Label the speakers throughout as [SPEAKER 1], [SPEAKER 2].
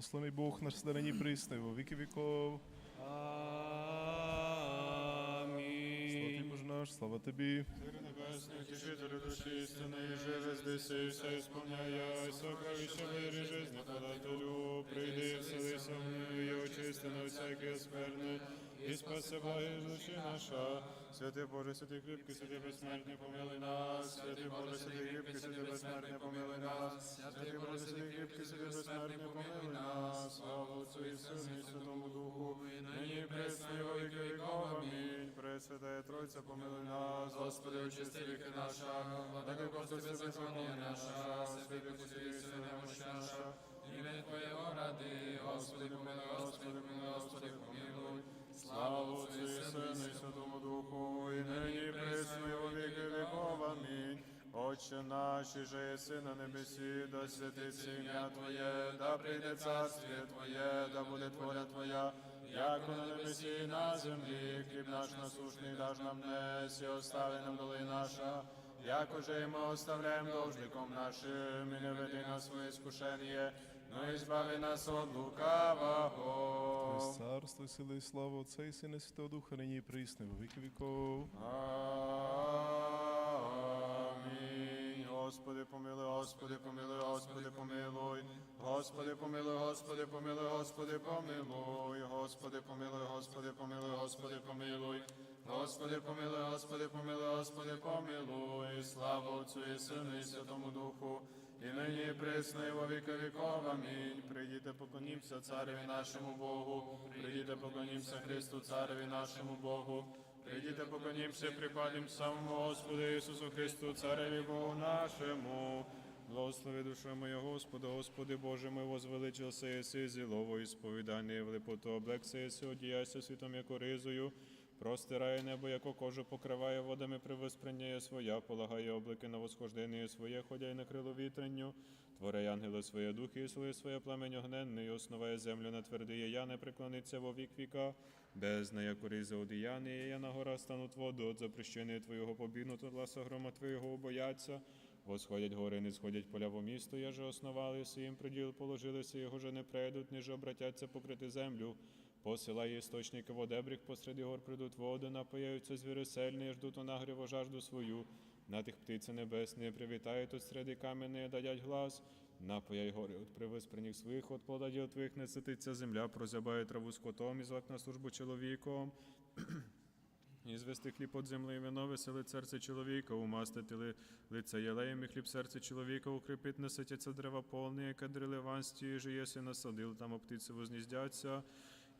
[SPEAKER 1] Благословений Бог наш старині присний, во віки віков. Слава. Боже наш, слава тобі.
[SPEAKER 2] Царю небесний, утішителю душі істини, і живе здесь і все ісполняє, сокровище вири жизнь подателю, прийди, вселися в неї, і очисти на всяке скверне, і спаси душі наша. Святий Боже, святий кріпкий, святий безсмертний, помилуй нас, святий Боже, святий кріпкий, святий безсмертний, помилуй нас, святий Боже, святий кріпкий, святий безсмертний, помилуй нас, слава Отцу і Сину і Святому Духу, нині і во віки віков. Амінь. Пресвятая Тройця, помилуй нас, Господи, очисти віки наша, влади Господи, беззаконня наша, святий Господи, сила немощ наша, ім'я Твоєго ради, Господи, помилуй, Господи, помилуй, Господи, помилуй. Слава Отцю і Сину і Святому Духу, і нині і присно, і во віки віков. Амінь. Отче наш, і же єси на небесі, да святиться ім'я Твоє, да прийде царствіє Твоє, да буде воля Твоя, як на небесі і на землі, хліб наш насушний даж нам днес, і остави нам доли наша, як уже і ми оставляємо должником нашим, і не веди нас своє іскушення, но і збави нас від лукавого.
[SPEAKER 1] Царство, і сили і слава Отця і Сина Святого Духа, нині і присний, во віки віков.
[SPEAKER 2] Амінь. Господи, помилуй, Господи, помилуй, Господи, помилуй. Господи, помилуй, Господи, помилуй, Господи, помилуй. Господи, помилуй, Господи, помилуй, Господи, помилуй. Господи, помилуй, Господи, помилуй, Господи, помилуй. Слава Отцю і Сину і Святому Духу. І нині і присно, і во віки віков. Амінь. Прийдіте, поклонімся цареві нашому Богу. Прийдіте, поклонімся Христу, цареві нашому Богу. Прийдіте, поклонімся, припадім самому Господу Ісусу Христу, Цареві Богу нашому. Благослови душа моя Господа, Господи Боже мой, возвеличився єси зілово і сповідання в лепоту облекся єси, одіяйся світом, яко ризою, простирає небо, яко кожу покриває водами привоспрення своя, полагає облаки на восхождення своє, ходя й на крило вітренню, творяй ангели своє духи і своє своє пламень огненний, основає землю на твердиє, я не преклониться во вік віка, без нея кориза одіяння, я на гора стануть воду, от запрещення Твоєго побігнуто, гласа грома Твоєго обояться. Восходять гори, не сходять поля во місто, я же основалися, їм приділ положилися, його же не прийдуть, ніж обратяться покрити землю. Посилає істочники водебріг, посеред гор придуть води, напояються звіри сельні, ждуть у нагріву жажду свою. На тих птиці небесні привітають от серед камені, дадять глас. Напояй гори от привиспрених своїх, от плода діл твоїх не сититься земля, прозябає траву скотом і звак на службу чоловіком. І звести хліб от земли, вино веселить серце чоловіка, умастити ли, лице єлеєм, і хліб серце чоловіка, укріпить наситяться дерева повні, яке дрелеванстві, же єси насадил, там птиці возніздяться.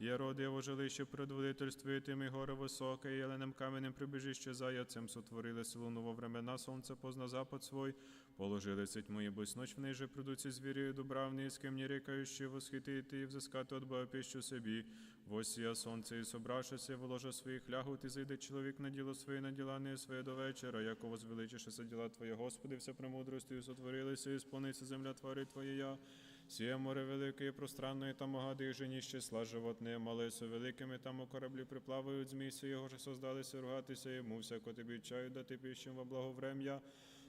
[SPEAKER 2] Є роди його жилище предводительствує тим і горе високе, і єленим каменем прибіжище заяцем сотворили село ново времена, сонце позна запад свой, положили сить мої бось ноч в неї же придуться звірі дубравні, з ким не рікаючи, восхитити і взискати от Бога пищу собі. Восія сонце і собравшися, вложа своїх лягут, і зайде чоловік на діло своє, на діла не своє до вечора, яко возвеличишеся діла Твоє, Господи, вся премудростю сотворилися, і сповниться земля твари Твоєя. Сіє море велике і пространне, і і жені числа животне, мале со великими, там у кораблі приплавають змійся, його же создалися ругатися йому, всяко тобі чаю дати пищем во благоврем'я.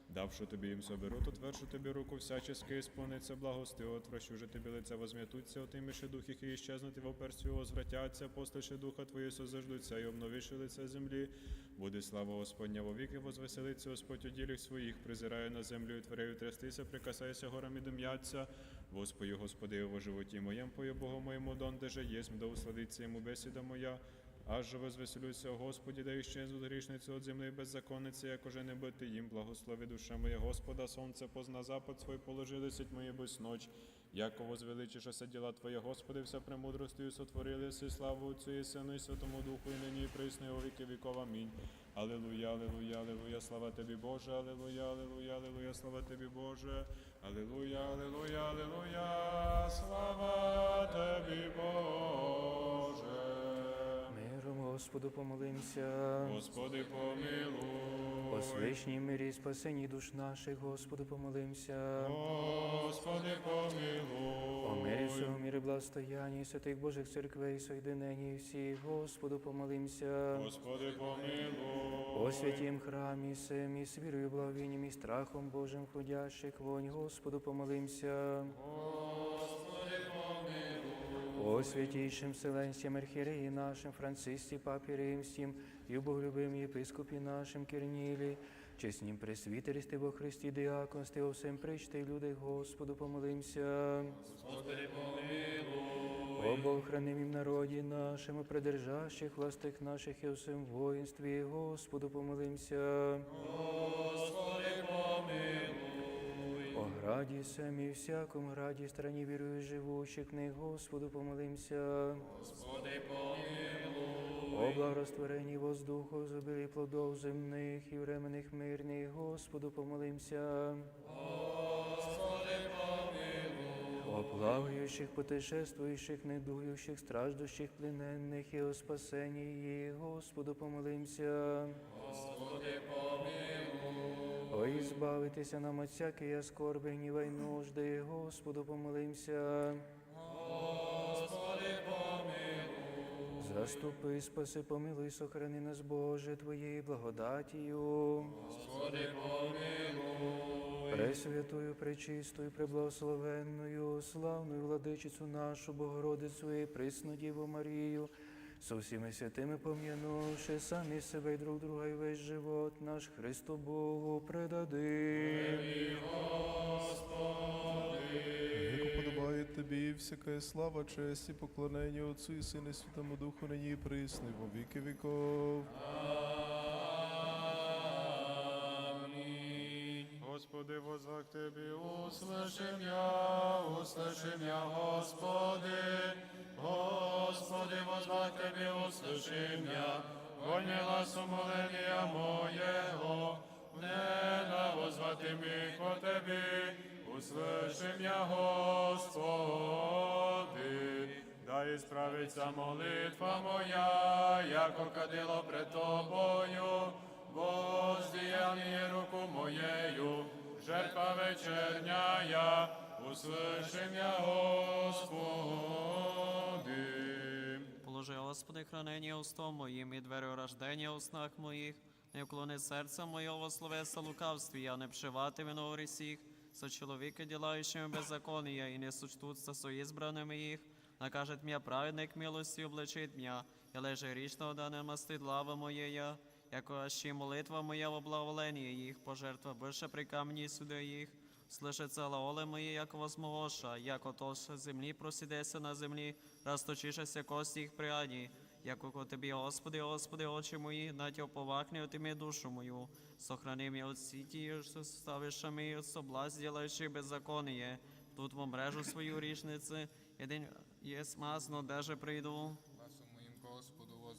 [SPEAKER 2] Давши тобі їм соберу, то твершу тобі руку всячески, сповниться благости, отвращу же тобі лиця возм'ятуться, отиміши дух їх і щезнути в оперцію возвратяться, послиши духа твої созаждуться, і обновиши лице землі. Буде слава Господня вовіки, возвеселиться Господь у ділях своїх, призирає на землю і тверею трястися, прикасайся горам і дим'яться. Воспою, Господи, во животі моєм, пою Богу моєму, донде же єсмь, да усладиться йому бесіда моя. Аж же возвеселюся, Господі, да іщезнуть грішниці от землі беззаконниці, як уже не бити їм, благослови душа моя Господа, сонце позна запад свой положили сить мої без ноч. Яко возвеличишеся діла Твоє, Господи, вся премудростю сотворилися, і славу Отцю і Сину і Святому Духу, і нині, і присно, і віки віков. Амінь. Алілуя, алілуя, алілуя, слава Тобі, Боже, алілуя, алілуя, алілуя, слава Тобі, Боже, алілуя, Аллилуйя, Аллилуйя, слава Тобі, Боже.
[SPEAKER 3] Миром Господу помолимся.
[SPEAKER 2] Господи, помилуй.
[SPEAKER 3] О свишній мирі і спасенні душ наших, Господу помолимся.
[SPEAKER 2] Господи, помилуй.
[SPEAKER 3] О мирі всього мірі благостоянні, святих Божих церквей, соєдиненні всіх, Господу помолимся.
[SPEAKER 2] Господи, помилуй.
[SPEAKER 3] О святім храмі, семі, з вірою, благовінням і страхом Божим ходящих вонь, Господу помолимся.
[SPEAKER 2] Господи.
[SPEAKER 3] О святейшем Вселенсьем Архиерее нашим Франциске Папе Римским и Боголюбим епископе нашим Кирниле, чеснім пресвітерстві во Христі діаконстві, о всем причте і люди Господу помолимся.
[SPEAKER 4] Господи, помилуй.
[SPEAKER 3] О Бог храним им народі нашим, придержащих властих наших і всем воїнстві, Господу помолимся.
[SPEAKER 4] Господи,
[SPEAKER 3] О граді самі, всяком граді, страні вірую живущих, них, Господу помолимся.
[SPEAKER 4] Господи, помилуй.
[SPEAKER 3] О благорастворенні воздуху, забилі плодов земних і временних мирних, Господу помолимся.
[SPEAKER 4] Господи, помилуй.
[SPEAKER 3] О плаваючих, путешествуючих, недуючих, страждущих, плененних і о спасенні їх, Господу помолимся.
[SPEAKER 4] Господи, помилуй.
[SPEAKER 3] О, ізбавитися нам от всякої скорби, гніва й нужди, Господу помолимся.
[SPEAKER 4] Господи, помилуй.
[SPEAKER 3] Заступи, спаси, помилуй, сохрани нас, Боже, Твоєю благодатію.
[SPEAKER 4] Господи, помилуй.
[SPEAKER 3] Пресвятую, пречистою, преблагословенною, славною владичицю нашу Богородицю і присну Діву Марію, со всіми святими пом'янувши самі себе і друг друга і весь живот наш Христу Богу
[SPEAKER 1] подобає тобі всяка слава, честь і поклонення Отцу і Сину і Святому Духу, нині і присно, во віки віков.
[SPEAKER 4] Господи, возвах Тебе, услыши меня, услыши меня, Господи. Господи, возвах Тебе, услыши меня, гони сумоления моего, не на возвати ми ко Тебе, услыши меня, Господи. Да исправиться молитва моя, яко кадило пред Тобою, воздіяння руку моєю, жертва вечерняя, услыши меня, Господи.
[SPEAKER 5] Положи, Господи, хранення устом моїм і двері рождення у снах моїх, не вклони серця моєго словеса лукавстві, а не вшивати вино рісіх, со чоловіка, ділаючими беззаконія, і не сочтуться со ізбраними їх, накажет м'я праведник милості обличить м'я, і леже грішного да не мастить лава моєя, яко ащі молитва моя в благоволенні їх, пожертва більше при камені суди їх, Слышиться лаоле мої, як возмогоша, як тоше землі просідеся на землі, розточишеся кості їх пряні, як ко тобі, Господи, Господи, очі мої, на тя повахне ім'я душу мою, сохрани мені от сіті, що ставиш ми от соблазн, ділаючи беззаконие, тут в мрежу свою річниці, один є смазно, деже прийду.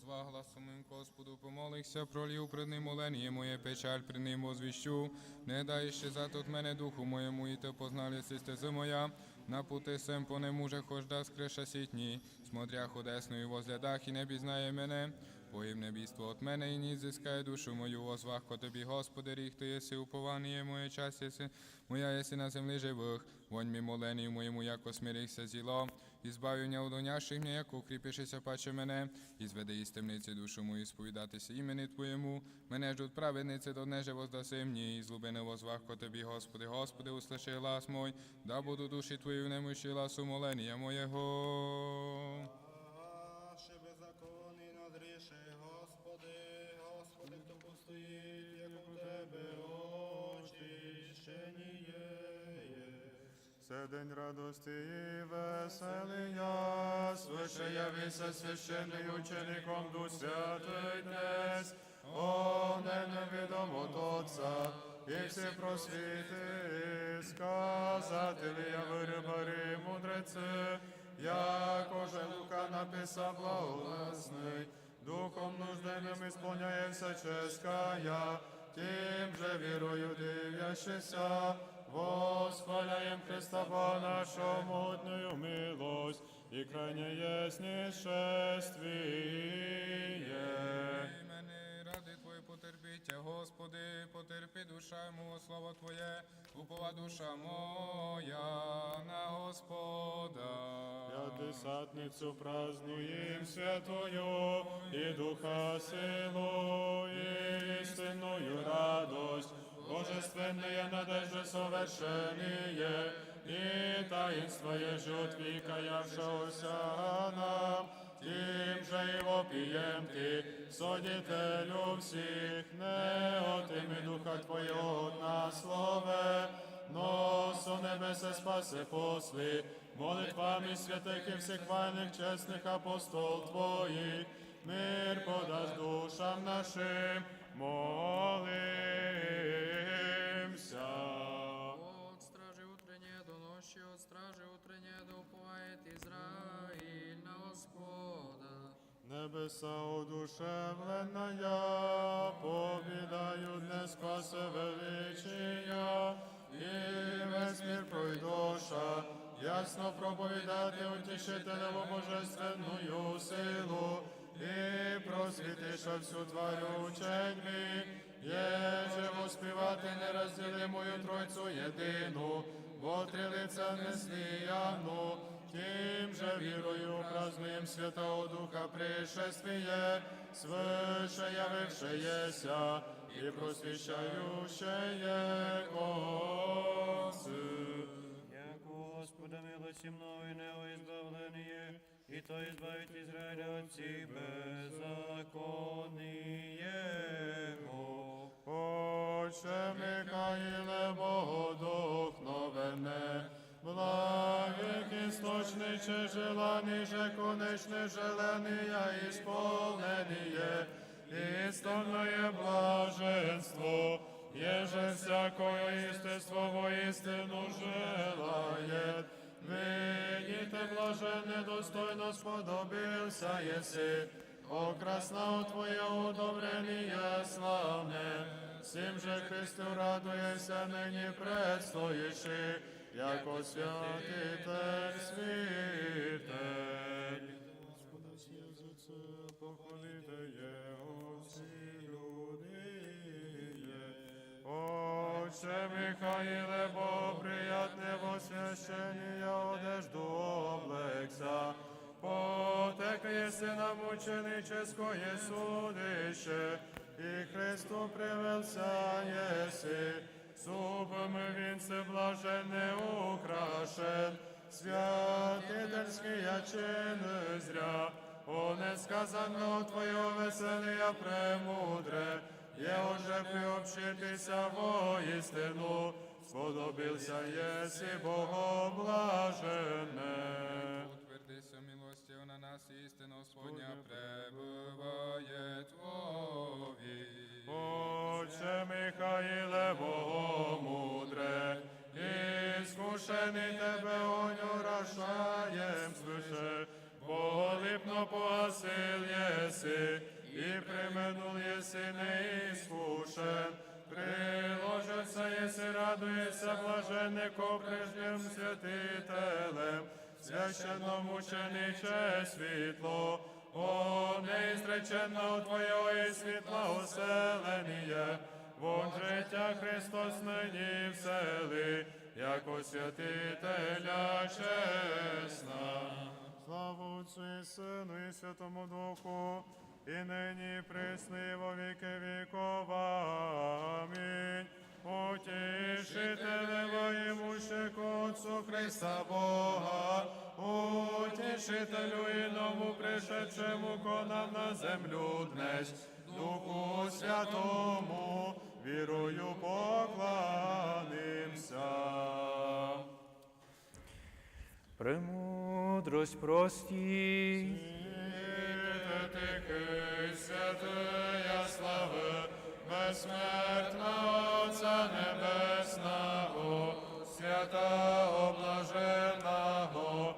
[SPEAKER 6] Возва гласом Господу, помолихся, пролів пред ним моленіє моє печаль, пред ним возвіщу. Не дай ще затот мене духу моєму, і те познали стези моя. На пути сем по нему же хожда скреша сітні, смотря ходесною возглядах і не пізнає мене. Поїм небіство от мене і ні зискає душу мою, возвах ко тобі, Господи, ріх ти єси упованіє моє час єси, моя єси на землі живих. Вонь мі моленію моєму, яко смирихся зіло, і збавлення удоняших мені, яко укріпишися паче мене, і зведи із темниці душу мою, сповідатися імені Твоєму. Мене ждуть праведниці, до неже воздаси мені, і злубини возвах ко тобі, Господи, Господи, услиши глас мой, да буду душі Твої в немощі гласу молення моєго.
[SPEAKER 4] Це день радості і веселення, свише явися священним учеником Дух Святий днес, огнем невідом от Отца, і всі просвіти, сказателі, вирибари, мудреці, як уже Лука написав благогласний, духом нужденним ісполняється ческая, тим же вірою дивлящися, восхваляєм Христа Бога нашого мутною милость і крайне ясні шествіє.
[SPEAKER 6] Імени ради Твої потерпіття, Господи, потерпи душа мого, слава Твоє, упова душа моя на Господа.
[SPEAKER 4] П'ятдесятницю празднуєм святою, і духа силу, і істинною радость, Божественная надежда сове священные, и таинство еже от века явшегося нам, тим же и вопием Ти, Содителю всіх, не отими духа Твоєго нас слове, но со небесе спасе посли, молитвами святих і всехвальних чесних апостол Твоїх, мир подаш душам нашим, молимся. Небеса одушевленная, победаю не спасе величия, і весь мир пройдоша, ясно проповідати утішителеву божественную силу, і просвітиша всю тварю ученьми, єже воспівати нерозділимою Тройцю єдину, бо три лиця несліяну, Тим же вірою празднуем Святого Духа пришествие, свыше явившееся и просвещающее концы.
[SPEAKER 7] Яко Господа милости мною не избавление, и то избавить Израиля от всех беззакониего.
[SPEAKER 4] Отче Михаїле Богодухновене, благих істочниче желаний же конечне желания исполнение, истинное блаженство, еже всякое естество воистину желает, Видите, блаженне достойно сподобился еси, о Твоє удобрення славне, всім же Христу радуєшся нині предстоїши, яко святитель світель. Господа всі язиці, похваліте Його всі люди. Отче Михаїле, бо приятне во одежду облекся, потек єси на мученическое судище, і Христу привелся єси, зубом вінце блаженне украшен, святительський чин зря, о несказанно Твоє веселія премудре, є уже приобщитися воістину, сподобився єси Богоблажене.
[SPEAKER 6] Милостью на нас, істина Господня пребуває Твові.
[SPEAKER 4] Отче Михаїле Богомудре, іскушений тебе оню рашаєм свише, Боголипно погасил єси, і применул єси неіскушен, приложиться єси, радується блаженнико прежнім святителем, священномучениче світло, о неізреченно Твоє і світла оселеніє, вон життя Христос нині всели, яко святителя чесна. Слава Отцу і Сину і Святому Духу, і нині і во віки віков. Амінь. Утішителе воємущику Отцу Христа Бога, утішителю іному пришедшему ко нам на землю днесь, Духу Святому, вірою поклонимся.
[SPEAKER 3] Премудрость прості.
[SPEAKER 4] Святая слави, безсмертна Небесного, свята облаженного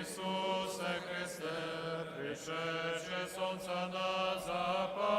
[SPEAKER 4] Ісусе Христе, пришедше сонця на запад,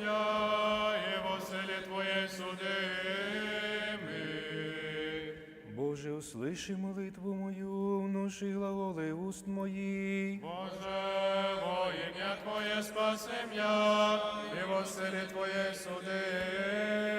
[SPEAKER 4] спасем і во селі Твоє судими.
[SPEAKER 3] Боже, услыши молитву мою, внуши глаголи уст моїх.
[SPEAKER 4] Боже, во ім'я Твоє спасем я, і во селі Твоє судими.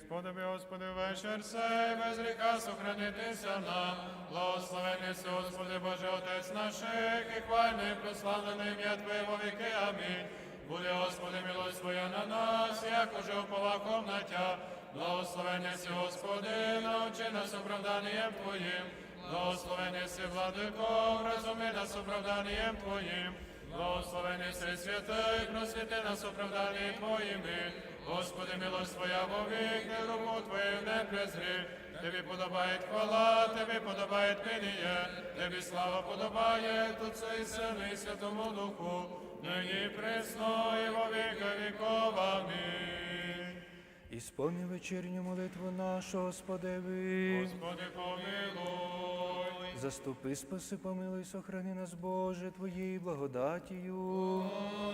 [SPEAKER 4] Сподоби, Господи, вечір сей, без гріха сохранитися нам. Благословений си, Господи, Боже, Отець наших, і хвальне, і прославлене ім'я Твоє віки. Амінь. Буде, Господи, милость Твоя на нас, як уже уповаком на Тя. Благословений си, Господи, научи нас оправданням Твоїм. Благословений си, владико, розуми нас оправданням Твоїм. Благословений си, святий, просвіти нас оправданням Твоїми. Господи, милость Твоя вовік, не руку Твою не презри. Тобі подобає хвала, Тобі подобає пеніє, Тобі слава подобає Отцу і Сину і Святому Духу, нині пресно і во віка віков. Амінь.
[SPEAKER 3] Ісполни вечірню молитву нашу, Господеви.
[SPEAKER 4] Господи, помилуй.
[SPEAKER 3] Заступи, спаси, помилуй, сохрани нас, Боже, Твоєю благодатію.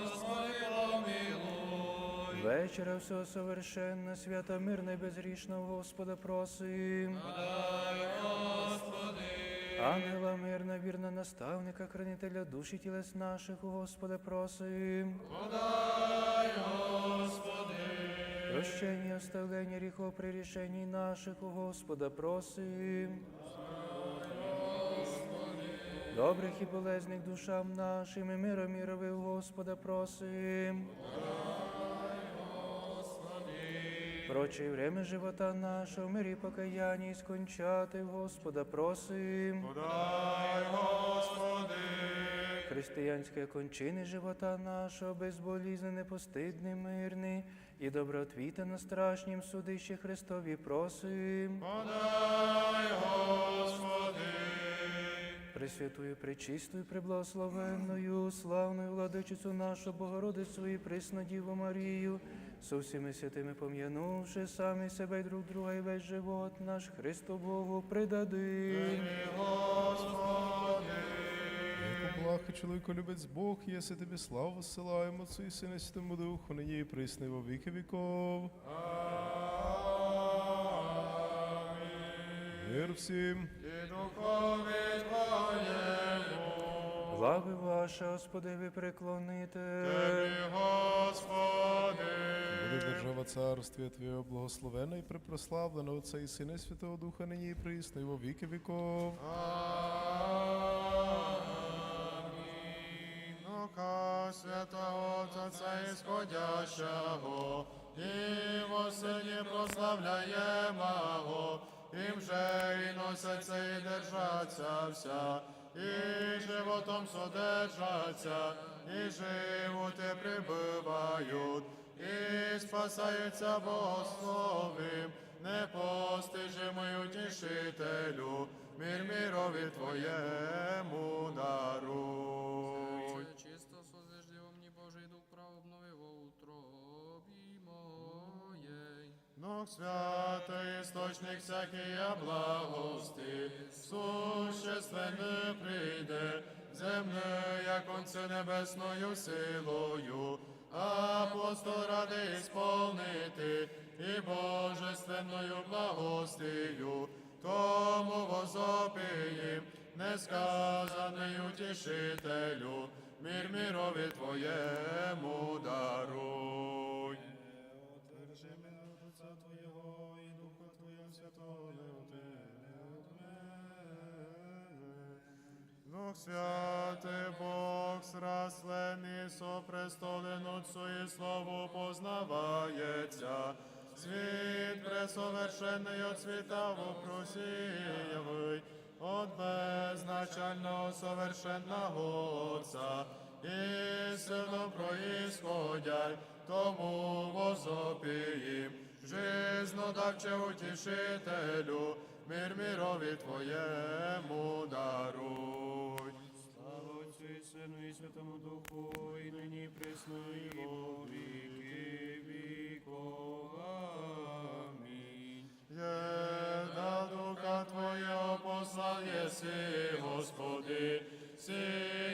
[SPEAKER 4] Господи, помилуй.
[SPEAKER 3] Вечора всього совершенна, свята, мирна і безгрішна, Господа просим.
[SPEAKER 4] Дай, Господи.
[SPEAKER 3] Ангела мирна, вірна наставника, хранителя душі тілес наших, у Господа просим.
[SPEAKER 4] Подай, Господи.
[SPEAKER 3] Прощення, оставлення гріхов при рішенні наших, у Господа просим. Добрих і болезних душам нашим, і миром мірових, Господа просим. Проче время живота нашого, в мирі покаяння і скончати, Господа просим.
[SPEAKER 4] Подай, Господи.
[SPEAKER 3] Християнське кончини живота нашого, безболізне, непостидний, мирний і добротвіта на страшнім судищі Христові просим.
[SPEAKER 4] Подай, Господи.
[SPEAKER 3] Пресвятую, пречистою, преблагословенною, славною владичицю нашу Богородицю і присну Діву Марію, со всіми святими пом'янувши самі себе друг друга і весь живот наш Христу Богу.
[SPEAKER 1] Яко благ чоловіко любець Бог, єси тобі славу зсилаємо, Отцу і Сину Святому Духу, нині і присно і во віки віков. Мир всім.
[SPEAKER 4] І духові Твоєму.
[SPEAKER 3] Глави ваша, Господи, ви преклоните.
[SPEAKER 4] Тобі, Господи.
[SPEAKER 1] Держава царствія Твого благословена і припрославлена Отця і Сина і Святого Духа, нині і присно і во віки віков.
[SPEAKER 4] Амінь. Духа Святого Отця Ісходящого, і восені прославляємо, і вже і носяться, і держаться вся, і животом содержаться, і живуть і прибувають, і спасаються Богословим, непостижимою тішителю, мир мирові Твоєму даруй.
[SPEAKER 8] Чисто созижди мені Божий дух прав обнови во утробі моєй.
[SPEAKER 4] Дух святий, істочник всякий я благости, существенне прийде, земне, як онце небесною силою, апостол ради ісполнити, і божественною благостию, тому возопіїм, несказаною тішителю, мир мирові Твоєму даруй. Отвержи мене Отця Твоєго і Духа Твоєго Святого Дух святий Бог, зраслений, сопрестолен Отцу і славу познавається. Світ пресовершений от світа вопросієвий, от безначального совершенного Отця, і силно происходять, тому возопіїм, жизнодавче утішителю, мир мирові Твоєму даруй.
[SPEAKER 7] Отцю і Сину і Святому Духу, і нині і присно, і во віки віков. Амінь.
[SPEAKER 4] Єда духа Твоєго послав єси,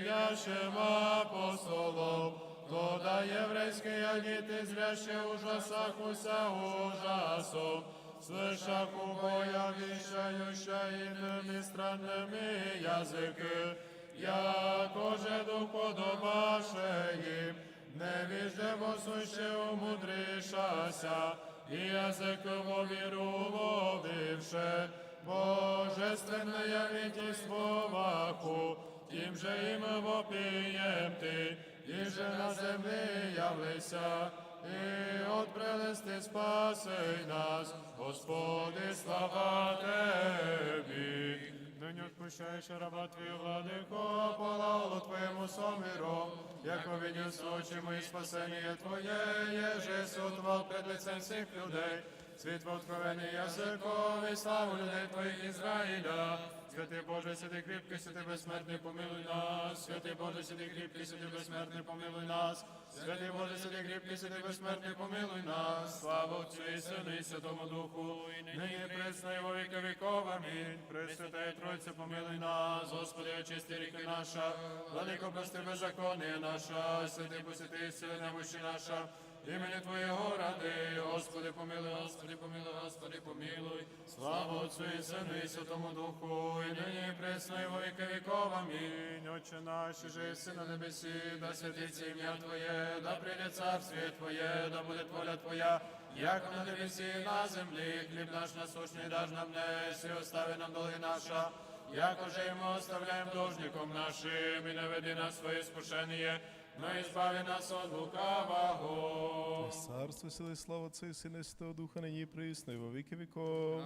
[SPEAKER 4] нашим апостолом, то да єврейський діти зряще ужасах уся ужасом, слышах у боя віщающа іными странними язики, якоже дух подобаше їм, не віжде суще умудришася, і язик во віру ловивше, божественне явительство ваху, тим же им вопієм ти, і же на землі явлися, і от прелести спаси нас, Господи, слава Тебі. Нині отпущаєш раба Твій, владико, полало Твоєму сомиром, яко видів очі мої спасення Твоє, єже сотвал пред лицем всіх людей, світ откровений язикові, славу людей Твоїх Ізраїля. Святий Боже, святий кріпкий, святий безсмертний, помилуй нас. Святий Боже, святий кріпкий, святий безсмертний, помилуй нас. Святий Боже, святий кріпкий, святий безсмертний, помилуй нас. Слава Отцю і Сину і Святому Духу, нині пресно і во віки віков. Амінь. Пресвятая Тройця, помилуй нас. Господи, очисти ріки наша, владико, прости беззаконня наша, святий посвятий, сили немощі наша. Імені Твоєго ради, Господи, помилуй, Господи, помилуй, Господи, помилуй. Слава Отцю і Сину і Святому Духу, і нині і пресно, і во віков. Амінь. Отче наш, єси на небесі, да святиться ім'я Твоє, да прийде царствіє Твоє, да буде воля Твоя, як на небесі на землі. Хліб наш насущний даж нам днес, і остави нам долги наша, як уже ми оставляємо должником нашим, і не веди нас своє скушення, но избави нас от лукавого.
[SPEAKER 1] Царство, сили, слава Отця і Сина і Святого Духа, нині і присно, і во віки віков.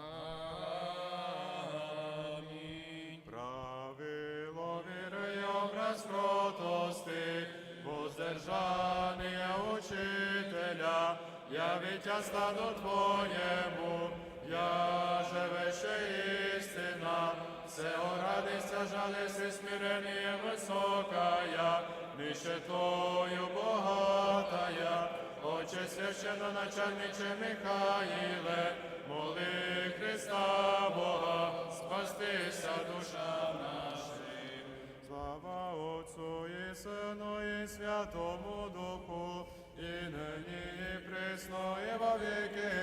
[SPEAKER 4] Амінь. Правило віри і образ кротости, воздержання учителя, явитя стаду Твоєму, я живе ще істина, все радися, жалися, смирення високая, нищетою богатая, Отче священноначальниче Михаїле, моли Христа Бога, спастися душа нашим. Слава Отцу і Сину і Святому Духу, і нині і присно, і во віки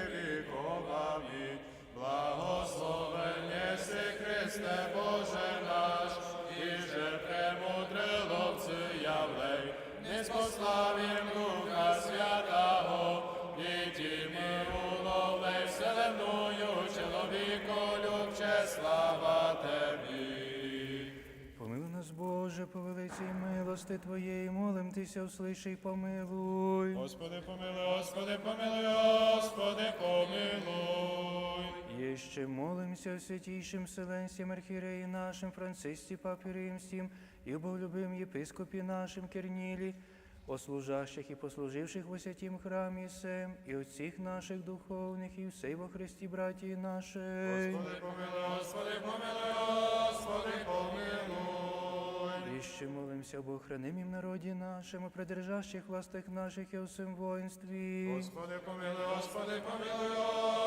[SPEAKER 3] милости Твоєї, молим Тися, услиши й помилуй.
[SPEAKER 4] Господи, помилуй, Господи, помилуй, Господи, помилуй.
[SPEAKER 3] Еще молимся о святейшем Вселенстве Архиереи нашим Франциске Папе Римским и боголюбим епископе нашим Керниле, о служащих и послуживших во святім храмі сем, и от наших духовных, и всей во Христе братья наши.
[SPEAKER 4] Господи, помилуй, Господи, помилуй, Господи,
[SPEAKER 3] Еще молимся об охранимом народе нашем, о придержащих властях наших и о всем воинстве.
[SPEAKER 4] Господи, помилуй, Господи, помилуй,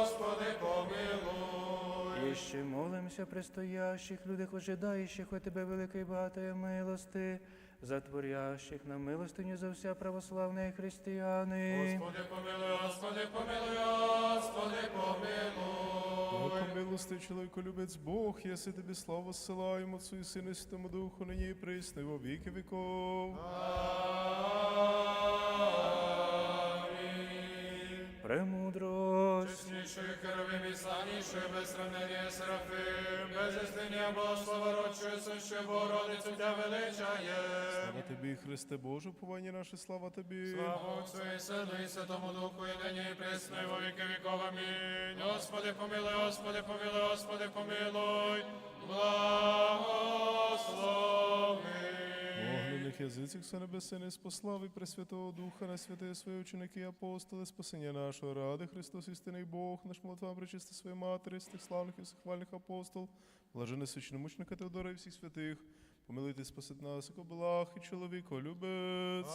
[SPEAKER 4] Господи, помилуй.
[SPEAKER 3] Еще молимся о предстоящих людях, ожидающих от Тебе великой богатой милости, затворящих на милостиню за вся православные христиани.
[SPEAKER 4] Господи, помилуй, Господи, помилуй, Господи, помилуй.
[SPEAKER 1] Бог чоловіку любець Бог, єси тобі славу зсилаємо Отцу і Сину і Святому Духу, нині і присни, во віки віков.
[SPEAKER 4] Амінь.
[SPEAKER 3] Премудрость.
[SPEAKER 4] Чесніший херовим і славніший, без сравнення Серафим, без істиння Богослова родчою, суще Богородицю тя величає.
[SPEAKER 1] Слава тобі, Христе Боже, повання наше, слава тобі.
[SPEAKER 4] Слава Отцю і Сину і Святому Духу, і нині і присно, і во віки віков. Амінь. Господи, помилуй, Господи, помилуй, Господи, помилуй. Благослови.
[SPEAKER 1] Огнених язицях все небесне не спослав і Пресвятого Духа на святые свої ученики апостоли, спасення нашого ради, Христос істинний Бог, наш молитва причисти свої матері, з тих славних і всехвальних апостол, блажене священомучника Теодора і всіх святих, помилуйте, спасить нас, як облах і чоловіко любець.